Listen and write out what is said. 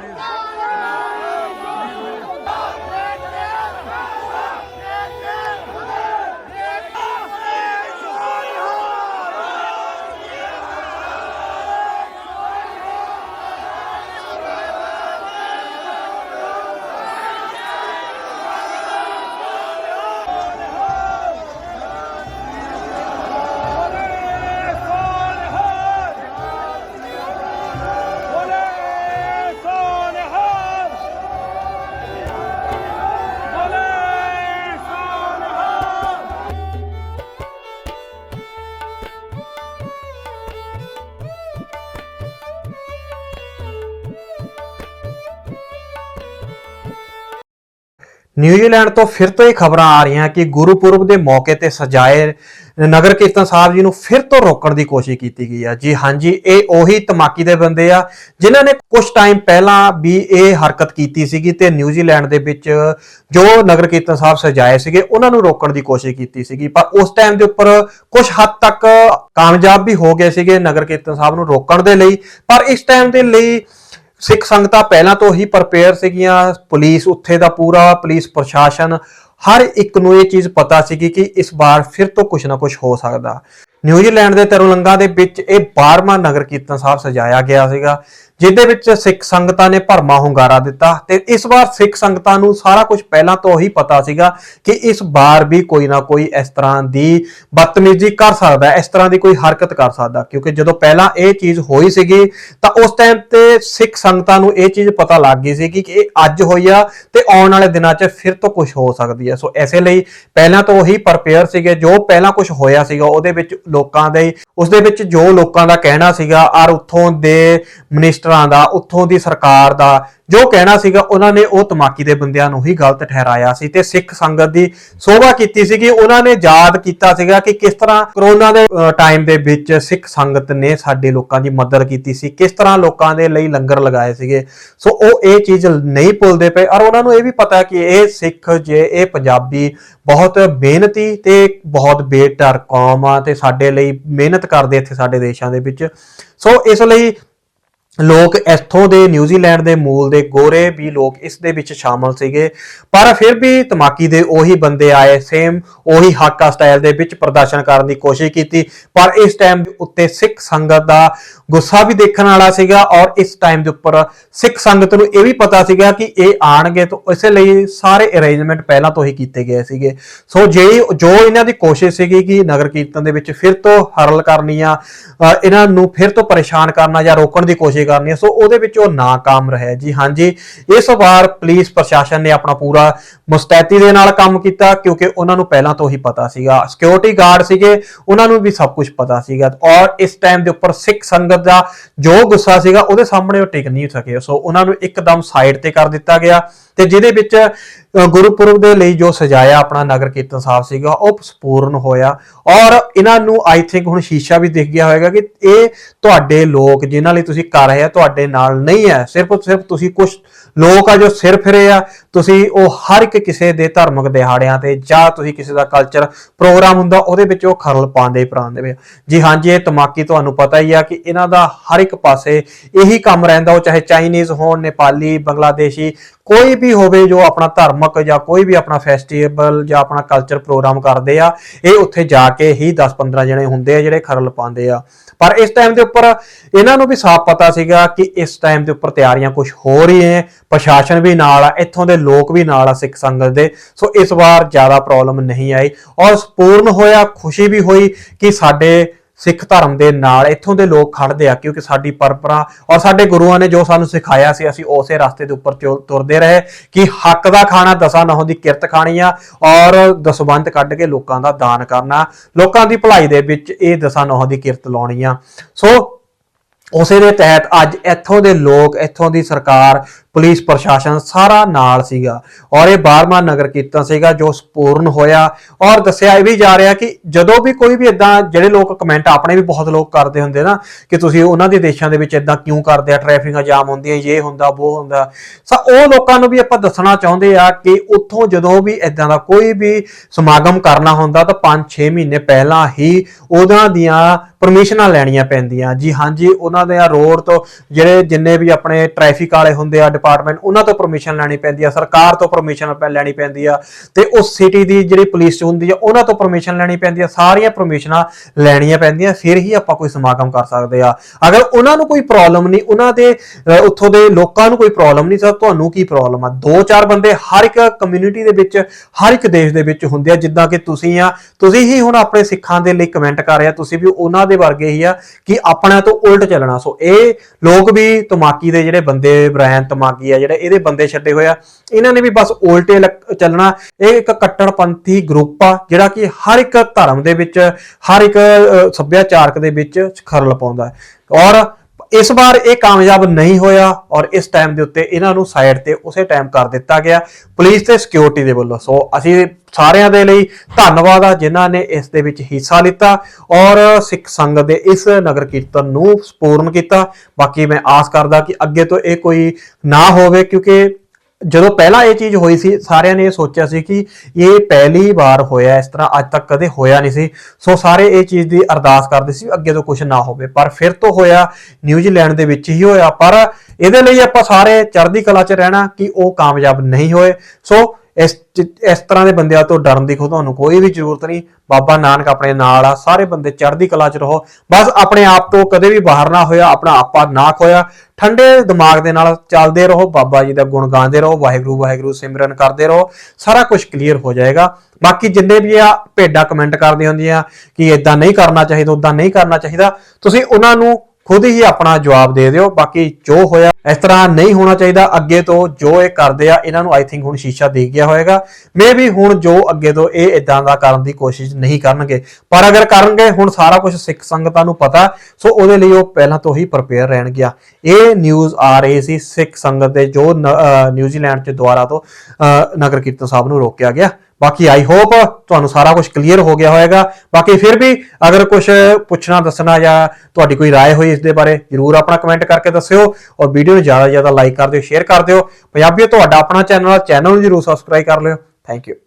Please. New Zealand ਤੋਂ ਫਿਰ ਤੋਂ ਇਹ ਖਬਰਾਂ ਆ ਰਹੀਆਂ ਕਿ ਗੁਰਪੁਰਬ ਦੇ ਮੌਕੇ ਤੇ ਸਜਾਏ ਨਗਰ ਕੀਰਤਨ ਸਾਹਿਬ ਜੀ ਨੂੰ ਫਿਰ ਤੋਂ ਰੋਕਣ ਦੀ ਕੋਸ਼ਿਸ਼ ਕੀਤੀ ਗਈ ਆ। ਜੀ ਹਾਂਜੀ ਇਹ ਉਹੀ ਧਮਾਕੀ ਦੇ ਬੰਦੇ ਆ ਜਿਨ੍ਹਾਂ ਨੇ ਕੁਝ ਟਾਈਮ ਪਹਿਲਾਂ ਵੀ ਇਹ ਹਰਕਤ ਕੀਤੀ ਸੀਗੀ ਤੇ ਨਿਊਜ਼ੀਲੈਂਡ ਦੇ ਵਿੱਚ ਜੋ ਨਗਰ ਕੀਰਤਨ ਸਾਹਿਬ ਸਜਾਏ ਸੀਗੇ, ਉਹਨਾਂ ਨੂੰ ਰੋਕਣ ਦੀ ਕੋਸ਼ਿਸ਼ ਕੀਤੀ ਸੀਗੀ। ਪਰ ਉਸ ਟਾਈਮ ਦੇ ਉੱਪਰ ਕੁਝ ਹੱਦ ਤੱਕ ਕਾਮਯਾਬ ਵੀ ਹੋ ਗਏ ਸੀਗੇ ਨਗਰ ਕੀਰਤਨ ਸਾਹਿਬ ਨੂੰ ਰੋਕਣ ਦੇ ਲਈ। ਪਰ ਇਸ ਟਾਈਮ ਦੇ ਲਈ ਸਿੱਖ ਸੰਗਤਾਂ ਪਹਿਲਾਂ ਤੋਂ ਹੀ ਪ੍ਰਪੇਅਰ ਸੀਗੀਆਂ ਪੁਲਿਸ ਉੱਥੇ ਦਾ ਪੂਰਾ ਪੁਲਿਸ ਪ੍ਰਸ਼ਾਸਨ, ਹਰ ਇੱਕ ਨੂੰ ਇਹ ਚੀਜ਼ ਪਤਾ ਸੀਗੀ ਕਿ ਇਸ ਵਾਰ ਫਿਰ ਤੋਂ ਕੁਝ ਨਾ ਕੁਝ ਹੋ ਸਕਦਾ। ਨਿਊਜ਼ੀਲੈਂਡ ਦੇ ਤਰੁਲੰਗਾ ਦੇ ਵਿੱਚ ਇਹ 12ਵਾਂ ਨਗਰ ਕੀਰਤਨ ਸਾਹਿਬ ਸਜਾਇਆ ਗਿਆ ਸੀਗਾ। ਜਿਹਦੇ ਵਿੱਚ ਸਿੱਖ ਸੰਗਤਾਂ ਨੇ ਭਰਮਾ ਹੁੰਗਾਰਾ ਦਿੱਤਾ ਤੇ ਇਸ ਵਾਰ ਸਿੱਖ ਸੰਗਤਾਂ ਨੂੰ ਸਾਰਾ ਕੁਝ ਪਹਿਲਾਂ ਤੋਂ ਹੀ ਪਤਾ ਸੀਗਾ ਕਿ ਇਸ ਵਾਰ ਵੀ ਕੋਈ ਨਾ ਕੋਈ ਇਸ ਤਰ੍ਹਾਂ ਦੀ ਬਦਤਮੀਜ਼ੀ ਕਰ ਸਕਦਾ, ਇਸ ਤਰ੍ਹਾਂ ਦੀ ਕੋਈ ਹਰਕਤ ਕਰ ਸਕਦਾ। ਕਿਉਂਕਿ ਜਦੋਂ ਪਹਿਲਾਂ ਇਹ ਚੀਜ਼ ਹੋਈ ਸੀਗੀ, ਤਾਂ ਉਸ ਟਾਈਮ ਤੇ ਸਿੱਖ ਸੰਗਤਾਂ ਨੂੰ ਇਹ ਚੀਜ਼ ਪਤਾ ਲੱਗ ਗਈ ਸੀਗੀ ਕਿ ਇਹ ਅੱਜ ਹੋਈ ਆ ਤੇ ਆਉਣ ਵਾਲੇ ਦਿਨਾਂ 'ਚ ਫਿਰ ਤੋਂ ਕੁਝ ਹੋ ਸਕਦੀ ਹੈ ਸੋ ਐਸੇ ਲਈ ਪਹਿਲਾਂ ਤੋਂ ਹੀ ਪ੍ਰਪੇਅਰ ਸੀਗੇ, ਜੋ ਪਹਿਲਾਂ ਕੁਝ ਹੋਇਆ ਸੀਗਾ, ਉਹਦੇ ਵਿੱਚ ਲੋਕਾਂ ਦੇ ਉਸ ਦੇ ਵਿੱਚ ਜੋ ਲੋਕਾਂ ਦਾ ਕਹਿਣਾ ਸੀਗਾ, ਔਰ ਉੱਥੋਂ ਦੇ ਮਿਨਿਸਟਰਾਂ ਦਾ, ਉੱਥੋਂ ਦੀ ਸਰਕਾਰ ਦਾ, ਜੋ ਕਹਿਣਾ ਸੀਗਾ, ਉਹਨਾਂ ਨੇ ਉਹ ਤਮਾਕੀ ਦੇ ਬੰਦਿਆਂ ਨੂੰ ਹੀ ਗਲਤ ਠਹਿਰਾਇਆ ਸੀ ਤੇ ਸਿੱਖ ਸੰਗਤ ਦੀ ਸੋਭਾ ਕੀਤੀ ਸੀਗੀ। ਉਹਨਾਂ ਨੇ ਯਾਦ ਕੀਤਾ ਸੀਗਾ ਕਿ ਕਿਸ ਤਰ੍ਹਾਂ ਕਰੋਨਾ ਦੇ ਟਾਈਮ ਦੇ ਵਿੱਚ ਸਿੱਖ ਸੰਗਤ ਨੇ ਸਾਡੇ ਲੋਕਾਂ ਦੀ ਮਦਦ ਕੀਤੀ ਸੀ, ਕਿਸ ਤਰ੍ਹਾਂ ਲੋਕਾਂ ਦੇ ਲਈ ਲੰਗਰ ਲਗਾਏ ਸੀਗੇ। ਸੋ ਉਹ ਇਹ ਚੀਜ਼ ਨਹੀਂ ਭੁੱਲਦੇ ਪਏ ਔਰ ਉਹਨਾਂ ਨੂੰ ਇਹ ਵੀ ਪਤਾ ਕਿ ਇਹ ਸਿੱਖ ਜੇ, ਇਹ ਪੰਜਾਬੀ ਬਹੁਤ ਮਿਹਨਤੀ ਤੇ ਬਹੁਤ ਬੇਟਰ ਕੌਮ ਆ ਤੇ ਸਾਡੇ ਲਈ ਮਿਹਨਤ ਕਰਦੇ ਇੱਥੇ ਸਾਡੇ ਦੇਸ਼ਾਂ ਦੇ ਵਿੱਚ। ਸੋ ਇਸ ਲਈ ਲੋਕ ਇੱਥੋਂ ਦੇ ਨਿਊਜ਼ੀਲੈਂਡ ਦੇ ਮੂਲ ਦੇ ਗੋਰੇ ਵੀ ਲੋਕ ਇਸ ਦੇ ਵਿੱਚ ਸ਼ਾਮਲ ਸੀਗੇ। ਪਰ ਫਿਰ ਵੀ ਤਮਾਕੀ ਦੇ ਉਹੀ ਬੰਦੇ ਆਏ ਸੇਮ ਉਹੀ ਹਾਕਾ ਸਟਾਈਲ ਦੇ ਵਿੱਚ ਪ੍ਰਦਰਸ਼ਨ ਕਰਨ ਦੀ ਕੋਸ਼ਿਸ਼ ਕੀਤੀ। ਪਰ ਇਸ ਟਾਈਮ ਦੇ ਉੱਤੇ ਸਿੱਖ ਸੰਗਤ ਦਾ ਗੁੱਸਾ ਵੀ ਦੇਖਣ ਵਾਲਾ ਸੀਗਾ ਔਰ ਇਸ ਟਾਈਮ ਦੇ ਉੱਪਰ ਸਿੱਖ ਸੰਗਤ ਨੂੰ ਇਹ ਵੀ ਪਤਾ ਸੀਗਾ ਕਿ ਇਹ ਆਣਗੇ ਤਾਂ ਇਸੇ ਲਈ ਸਾਰੇ ਅਰੇਂਜਮੈਂਟ ਪਹਿਲਾਂ ਤੋਂ ਹੀ ਕੀਤੇ ਗਏ ਸੀਗੇ। ਸੋ ਜਿਹੜੀ ਜੋ ਇਹਨਾਂ ਦੀ ਕੋਸ਼ਿਸ਼ ਸੀਗੀ ਕਿ ਨਗਰ ਕੀਰਤਨ ਦੇ ਵਿੱਚ ਫਿਰ ਤੋਂ ਹਰਲ ਕਰਨੀ ਆ ਇਹਨਾਂ ਨੂੰ ਫਿਰ ਤੋਂ ਪਰੇਸ਼ਾਨ ਕਰਨਾ ਜਾਂ ਰੋਕਣ ਦੀ ਕੋਸ਼ਿਸ਼ ਕਰਨੀ ਸੋ ਉਹਦੇ ਵਿੱਚ ਉਹ ਨਾਕਾਮ ਰਹੇ। ਜੀ ਹਾਂਜੀ ਇਸ ਵਾਰ ਪੁਲਿਸ ਪ੍ਰਸ਼ਾਸਨ ਨੇ ਆਪਣਾ ਪੂਰਾ ਮੁਸਤੈਦੀ ਦੇ ਨਾਲ ਕੰਮ ਕੀਤਾ ਕਿਉਂਕਿ ਉਹਨਾਂ ਨੂੰ ਪਹਿਲਾਂ ਤੋਂ ਹੀ ਪਤਾ ਸੀਗਾ। ਸਿਕਿਉਰਿਟੀ ਗਾਰਡ ਸੀਗੇ, ਉਹਨਾਂ ਨੂੰ ਵੀ ਸਭ ਕੁਝ ਪਤਾ ਸੀਗਾ। ਔਰ ਇਸ ਟਾਈਮ ਦੇ ਉੱਪਰ ਸਿੱਖ ਸੰਗਤ ਦਾ ਜੋ ਗੁੱਸਾ ਸੀਗਾ, ਉਹਦੇ ਸਾਹਮਣੇ ਉਹ ਟਿਕ ਨਹੀਂ ਸਕੇ। ਸੋ ਉਹਨਾਂ ਨੂੰ ਇੱਕਦਮ ਸਾਈਡ ਤੇ ਕਰ ਦਿੱਤਾ ਗਿਆ ਤੇ ਜਿਹਦੇ ਵਿੱਚ ਗੁਰਪੁਰਬ ਦੇ ਲਈ ਜੋ ਸਜਾਇਆ ਆਪਣਾ ਨਗਰ ਕੀਰਤਨ ਸਾਹਿਬ ਸੀਗਾ, ਉਹ ਸਪੂਰਨ ਹੋਇਆ। ਔਰ ਇਹਨਾਂ ਨੂੰ ਆਈ ਥਿੰਕ ਹੁਣ ਸ਼ੀਸ਼ਾ ਵੀ ਦਿਖ ਗਿਆ ਹੋਵੇਗਾ ਕਿ ਇਹ ਤੁਹਾਡੇ ਲੋਕ, ਜਿਨ੍ਹਾਂ ਲਈ ਤੁਸੀਂ ਕਰ ਰਹੇ ਆ ਤੁਹਾਡੇ ਨਾਲ ਨਹੀਂ ਹੈ। ਸਿਰਫ ਸਿਰਫ ਤੁਸੀਂ ਕੁਝ ਲੋਕ ਆ ਜੋ ਸਿਰ ਫਿਰੇ ਆ। ਤੁਸੀਂ ਉਹ ਹਰ ਇੱਕ ਕਿਸੇ ਦੇ ਧਾਰਮਿਕ ਦਿਹਾੜਿਆਂ ਤੇ ਜਾਂ ਤੁਸੀਂ ਕਿਸੇ ਦਾ ਕਲਚਰ ਪ੍ਰੋਗਰਾਮ ਹੁੰਦਾ, ਉਹਦੇ ਵਿੱਚ ਉਹ ਖਰਲ ਪਾਉਂਦੇ ਪਰਾਂਦੇ ਵੇ ਜੀ ਹਾਂਜੀ ਇਹ ਤਮਾਕੀ ਤੁਹਾਨੂੰ ਪਤਾ ਹੀ ਆ ਕਿ ਇਹਨਾਂ ਦਾ ਹਰ ਇੱਕ ਪਾਸੇ ਇਹੀ ਕੰਮ ਰਹਿੰਦਾ। ਉਹ ਚਾਹੇ ਚਾਈਨੀਜ਼ ਹੋਣ ਨੇਪਾਲੀ ਬੰਗਲਾਦੇਸ਼ੀ ਕੋਈ ਵੀ ਹੋਵੇ ਜੋ ਆਪਣਾ ਧਾਰਮਿਕ ਜਾਂ ਕੋਈ ਵੀ ਆਪਣਾ ਫੈਸਟੀਵਲ ਜਾਂ ਆਪਣਾ ਕਲਚਰ ਪ੍ਰੋਗਰਾਮ ਕਰਦੇ ਆ, ਇਹ ਉੱਥੇ ਜਾ ਕੇ ਹੀ 10-15 ਜਣੇ ਹੁੰਦੇ ਆ ਜਿਹੜੇ ਖਰਲ ਪਾਉਂਦੇ ਆ। ਪਰ ਇਸ ਟਾਈਮ ਦੇ ਉੱਪਰ ਇਹਨਾਂ ਨੂੰ ਵੀ ਸਾਫ਼ ਪਤਾ ਸੀਗਾ ਕਿ ਇਸ ਟਾਈਮ ਦੇ ਉੱਪਰ ਤਿਆਰੀਆਂ ਕੁਝ ਹੋ ਰਹੀਆਂ ਹੈ, ਪ੍ਰਸ਼ਾਸਨ ਵੀ ਨਾਲ ਆ, ਇੱਥੋਂ ਦੇ ਲੋਕ ਵੀ ਨਾਲ ਆ ਸਿੱਖ ਸੰਗਤ ਦੇ, ਸੋ ਇਸ ਵਾਰ ਜ਼ਿਆਦਾ ਪ੍ਰੋਬਲਮ ਨਹੀਂ ਆਈ। ਔਰ ਸਪੂਰਨ ਹੋਇਆ, ਖੁਸ਼ੀ ਵੀ ਹੋਈ ਕਿ ਸਾਡੇ ਸਿੱਖ ਧਰਮ ਦੇ ਨਾਲ ਇੱਥੋਂ ਦੇ ਲੋਕ ਖੜਦੇ ਆ, ਕਿਉਂਕਿ ਸਾਡੀ ਪਰੰਪਰਾ ਔਰ ਸਾਡੇ ਗੁਰੂਆਂ ਨੇ ਜੋ ਸਾਨੂੰ ਸਿਖਾਇਆ ਸੀ, ਅਸੀਂ ਉਸੇ ਰਸਤੇ ਦੇ ਉੱਪਰ ਚੋ- ਤੁਰਦੇ ਰਹੇ ਕਿ ਹੱਕ ਦਾ ਖਾਣਾ ਦਸਾਂ ਨਹੁੰ ਦੀ ਕਿਰਤ ਖਾਣੀ ਆ ਔਰ ਦਸਵੰਤ ਕੱਢ ਕੇ ਲੋਕਾਂ ਦਾ ਦਾਨ ਕਰਨਾ, ਲੋਕਾਂ ਦੀ ਭਲਾਈ ਦੇ ਵਿੱਚ ਇਹ ਦਸਾਂ ਨਹੁੰ ਦੀ ਕਿਰਤ ਲਾਉਣੀ ਆ। ਸੋ ਉਸੇ ਦੇ ਤਹਿਤ ਅੱਜ ਇੱਥੋਂ ਦੇ ਲੋਕ, ਇੱਥੋਂ ਦੀ ਸਰਕਾਰ ਪੁਲਿਸ ਪ੍ਰਸ਼ਾਸਨ ਸਾਰਾ ਨਾਲ ਸੀਗਾ ਔਰ ਇਹ 12ਵਾਂ ਨਗਰ ਕੀਰਤਨ ਸੀਗਾ ਜੋ ਸਪੂਰਨ ਹੋਇਆ ਔਰ ਦੱਸਿਆ ਇਹ ਵੀ ਜਾ ਰਿਹਾ ਕਿ ਜਦੋਂ ਵੀ ਕੋਈ ਵੀ ਇਦਾਂ ਜਿਹੜੇ ਲੋਕ ਕਮੈਂਟ ਆਪਣੇ ਵੀ ਬਹੁਤ ਲੋਕ ਕਰਦੇ ਹੁੰਦੇ ਨਾ ਕਿ ਤੁਸੀਂ ਉਹਨਾਂ ਦੇ ਦੇਸ਼ਾਂ ਦੇ ਵਿੱਚ ਇਦਾਂ ਕਿਉਂ ਕਰਦੇ ਆ ਟ੍ਰੈਫਿਕਾਂ ਜਾਮ ਹੁੰਦੀਆਂ, ਇਹ ਹੁੰਦਾ, ਉਹ ਹੁੰਦਾ ਸੋ ਉਹ ਲੋਕਾਂ ਨੂੰ ਵੀ ਆਪਾਂ ਦੱਸਣਾ ਚਾਹੁੰਦੇ ਆ ਕਿ ਉੱਥੋਂ ਜਦੋਂ ਵੀ ਇਦਾਂ ਦਾ ਕੋਈ ਵੀ ਸਮਾਗਮ ਕਰਨਾ ਹੁੰਦਾ ਤਾਂ 5-6 ਮਹੀਨੇ ਪਹਿਲਾਂ ਹੀ ਉਹਨਾਂ ਦੀਆਂ ਪਰਮਿਸ਼ਨਾਂ ਲੈਣੀਆਂ ਪੈਂਦੀਆਂ। ਜੀ ਹਾਂਜੀ ਉਹਨਾਂ ਉਹਨਾਂ ਦੇ ਰੋਡ ਤੋਂ ਜਿਹੜੇ ਜਿੰਨੇ ਵੀ ਆਪਣੇ ਟ੍ਰੈਫਿਕ ਵਾਲੇ ਹੁੰਦੇ ਆ ਡਿਪਾਰਟਮੈਂਟ ਉਹਨਾਂ ਤੋਂ ਪਰਮਿਸ਼ਨ ਲੈਣੀ ਪੈਂਦੀ ਆ, ਸਰਕਾਰ ਤੋਂ ਪਰਮਿਸ਼ਨ ਲੈਣੀ ਪੈਂਦੀ ਆ। ਤੇ ਉਸ ਸਿਟੀ ਦੀ ਜਿਹੜੀ ਪੁਲਿਸ ਹੁੰਦੀ ਆ, ਉਹਨਾਂ ਤੋਂ ਪਰਮਿਸ਼ਨ ਲੈਣੀ ਪੈਂਦੀ ਆ, ਸਾਰੀਆਂ ਪਰਮਿਸ਼ਨਾਂ ਲੈਣੀਆਂ ਪੈਂਦੀਆਂ, ਫਿਰ ਹੀ ਆਪਾਂ ਕੋਈ ਸਮਾਗਮ ਕਰ ਸਕਦੇ ਆ। ਅਗਰ ਉਹਨਾਂ ਨੂੰ ਕੋਈ ਪ੍ਰੋਬਲਮ ਨਹੀਂ, ਉਹਨਾਂ ਦੇ ਉੱਥੋਂ ਦੇ ਲੋਕਾਂ ਨੂੰ ਕੋਈ ਪ੍ਰੋਬਲਮ ਨਹੀਂ, ਸਰ, ਤੁਹਾਨੂੰ ਕੀ ਪ੍ਰੋਬਲਮ ਆ? ਦੋ ਚਾਰ ਬੰਦੇ ਹਰ ਇੱਕ ਕਮਿਊਨਿਟੀ ਦੇ ਵਿੱਚ, ਹਰ ਇੱਕ ਦੇਸ਼ ਦੇ ਵਿੱਚ ਹੁੰਦੇ ਆ, ਜਿੱਦਾਂ ਕਿ ਤੁਸੀਂ ਆ, ਤੁਸੀਂ ਹੀ ਹੁਣ ਆਪਣੇ ਸਿੱਖਾਂ ਦੇ ਲਈ ਕਮੈਂਟ ਕਰ ਰਹੇ ਆ, ਤੁਸੀਂ ਵੀ ਉਹਨਾਂ ਦੇ ਵਰਗੇ ਹੀ ਆ, ਕਿ ਆਪਣਾ ਤੋਂ ਉਲਟ ਚੱਲਣਾ। ਸੋ ਇਹ ਲੋਕ ਵੀ ਤਮਾਕੀ ਦੇ ਜਿਹੜੇ ਬੰਦੇ ਬ੍ਰਾਇਨ ਤਮਾਕੀ ਆ ਜਿਹੜੇ ਇਹਦੇ ਬੰਦੇ ਛੱਡੇ ਹੋਏ ਆ। ਇਹਨਾਂ ਨੇ ਵੀ ਬਸ ਉਲਟੇ ਲੱਕ- ਚੱਲਣਾ। ਇਹ ਇੱਕ ਕੱਟੜਪੰਥੀ ਗਰੁੱਪ ਆ, ਜਿਹੜਾ ਕਿ ਹਰ ਇੱਕ ਧਰਮ ਦੇ ਵਿੱਚ, ਹਰ ਇੱਕ ਸੱਭਿਆਚਾਰਕ ਦੇ ਵਿੱਚ ਖਰਲ ਪਾਉਂਦਾ। ਔਰ ਇਸ ਵਾਰ ਇਹ ਕਾਮਯਾਬ ਨਹੀਂ ਹੋਇਆ ਔਰ ਇਸ ਟਾਈਮ ਦੇ ਉੱਤੇ ਇਹਨਾਂ ਨੂੰ ਸਾਈਡ ਤੇ ਉਸੇ ਟਾਈਮ ਕਰ ਦਿੱਤਾ ਗਿਆ। ਪੁਲਿਸ ਤੇ ਸਿਕਿਉਰਿਟੀ ਦੇ ਵੱਲੋਂ। ਸੋ ਅਸੀਂ ਸਾਰਿਆਂ ਦੇ ਲਈ ਧੰਨਵਾਦ ਆ ਜਿਨ੍ਹਾਂ ਨੇ ਇਸ ਦੇ ਵਿੱਚ ਹਿੱਸਾ ਲਿੱਤਾ ਔਰ ਸਿੱਖ ਸੰਗਤ ਦੇ ਇਸ ਨਗਰ ਕੀਰਤਨ ਨੂੰ ਸਪੂਰਨ ਕੀਤਾ। ਬਾਕੀ ਮੈਂ ਆਸ ਕਰਦਾ ਕਿ ਅੱਗੇ ਤੋਂ ਇਹ ਕੋਈ ਨਾ ਹੋਵੇ ਕਿਉਂਕਿ ਜਦੋਂ ਪਹਿਲਾਂ ਇਹ ਚੀਜ਼ ਹੋਈ ਸੀ, ਸਾਰਿਆਂ ਨੇ ਇਹ ਸੋਚਿਆ ਸੀ ਕਿ ਇਹ ਪਹਿਲੀ ਵਾਰ ਹੋਇਆ, ਇਸ ਤਰ੍ਹਾਂ ਅੱਜ ਤੱਕ ਕਦੇ ਹੋਇਆ ਨਹੀਂ ਸੀ। ਸੋ ਸਾਰੇ ਇਹ ਚੀਜ਼ ਦੀ ਅਰਦਾਸ ਕਰਦੇ ਸੀ ਅੱਗੇ ਤੋਂ ਕੁਝ ਨਾ ਹੋਵੇ। ਪਰ ਫਿਰ ਤੋਂ ਹੋਇਆ ਨਿਊਜ਼ੀਲੈਂਡ ਦੇ ਵਿੱਚ ਹੀ ਹੋਇਆ। ਪਰ ਇਹਦੇ ਲਈ ਆਪਾਂ ਸਾਰੇ ਚੜ੍ਹਦੀ ਕਲਾ 'ਚ ਰਹਿਣਾ ਕਿ ਉਹ ਕਾਮਯਾਬ ਨਹੀਂ ਹੋਏ। ਸੋ ਇਸ ਚ- ਇਸ ਤਰ੍ਹਾਂ ਦੇ ਬੰਦਿਆਂ ਤੋਂ ਡਰਨ ਦੀ ਖੋ ਤੁਹਾਨੂੰ ਕੋਈ ਵੀ ਜ਼ਰੂਰਤ ਨਹੀਂ। ਬਾਬਾ ਨਾਨਕ ਆਪਣੇ ਨਾਲ ਆ, ਸਾਰੇ ਬੰਦੇ ਚੜ੍ਹਦੀ ਕਲਾ 'ਚ ਰਹੋ। ਬਸ ਆਪਣੇ ਆਪ ਤੋਂ ਕਦੇ ਵੀ ਬਾਹਰ ਨਾ ਹੋਇਆ, ਆਪਣਾ ਆਪਾ ਨਾ ਖੋਇਆ। ਠੰਡੇ ਦਿਮਾਗ ਦੇ ਨਾਲ ਚੱਲਦੇ ਰਹੋ, ਬਾਬਾ ਜੀ ਦਾ ਗੁਣ ਗਾਉਂਦੇ ਰਹੋ, ਵਾਹਿਗੁਰੂ ਵਾਹਿਗੁਰੂ ਸਿਮਰਨ ਕਰਦੇ ਰਹੋ, ਸਾਰਾ ਕੁਝ ਕਲੀਅਰ ਹੋ ਜਾਏਗਾ। ਬਾਕੀ ਜਿੰਨੇ ਵੀ ਆ ਭੇਡਾਂ ਕਮੈਂਟ ਕਰਦੇ ਹੁੰਦੀਆਂ ਕਿ ਇਦਾਂ ਨਹੀਂ ਕਰਨਾ ਚਾਹੀਦਾ ਉਦਾਂ ਨਹੀਂ ਕਰਨਾ ਚਾਹੀਦਾ, ਤੁਸੀਂ ਉਹਨਾਂ ਨੂੰ ਖੁਦ ਹੀ ਆਪਣਾ ਜਵਾਬ ਦੇ ਦਿਓ। ਬਾਕੀ ਜੋ ਹੋਇਆ, ਇਸ ਤਰ੍ਹਾਂ ਨਹੀਂ ਹੋਣਾ ਚਾਹੀਦਾ। ਅੱਗੇ ਤੋਂ ਜੋ ਇਹ ਕਰਦੇ ਆ, ਇਹਨਾਂ ਨੂੰ ਆਈ ਥਿੰਕ ਹੁਣ ਸ਼ੀਸ਼ਾ ਦੇ ਗਿਆ ਹੋਵੇਗਾ ਮੇ ਵੀ ਹੁਣ ਜੋ ਅੱਗੇ ਤੋਂ ਇਹ ਇਦਾਂ ਦਾ ਕਰਨ ਦੀ ਕੋਸ਼ਿਸ਼ ਨਹੀਂ ਕਰਨਗੇ। ਪਰ ਅਗਰ ਕਰਨਗੇ, ਹੁਣ ਸਾਰਾ ਕੁਝ ਸਿੱਖ ਸੰਗਤਾਂ ਨੂੰ ਪਤਾ। ਸੋ ਉਹਦੇ ਲਈ ਉਹ ਪਹਿਲਾਂ ਤੋਂ ਹੀ ਪ੍ਰਪੇਅਰ ਰਹਿਣਗੇ ਇਹ ਨਿਊਜ਼ ਆ ਰਹੀ ਸੀ ਸਿੱਖ ਸੰਗਤ ਦੇ, ਜੋ ਨ- ਨਿਊਜ਼ੀਲੈਂਡ ਚ ਦੁਆਰਾ ਤੋਂ, ਅਹ ਨਗਰ ਕੀਰਤਨ ਸਾਹਿਬ ਨੂੰ ਰੋਕਿਆ ਗਿਆ। ਬਾਕੀ ਆਈ ਹੋਪ ਤੁਹਾਨੂੰ ਸਾਰਾ ਕੁਝ ਕਲੀਅਰ ਹੋ ਗਿਆ ਹੋਵੇਗਾ ਬਾਕੀ ਫਿਰ ਵੀ ਅਗਰ ਕੁਝ ਪੁੱਛਣਾ ਦੱਸਣਾ ਜਾਂ ਤੁਹਾਡੀ ਕੋਈ رائے ਹੋਈ ਇਸ ਦੇ ਬਾਰੇ ਜਰੂਰ ਆਪਣਾ ਕਮੈਂਟ ਕਰਕੇ ਦੱਸਿਓ ਔਰ ਵੀਡੀਓ ਨੂੰ ਜ਼ਿਆਦਾ ਤੋਂ ਜ਼ਿਆਦਾ ਲਾਈਕ ਕਰ ਦਿਓ ਸ਼ੇਅਰ ਕਰ ਦਿਓ ਪੰਜਾਬੀਓ ਤੁਹਾਡਾ ਆਪਣਾ ਚੈਨਲ ਆ ਚੈਨਲ ਨੂੰ ਜਰੂਰ ਸਬਸਕ੍ਰਾਈਬ ਕਰ ਲਿਓ ਥੈਂਕ ਯੂ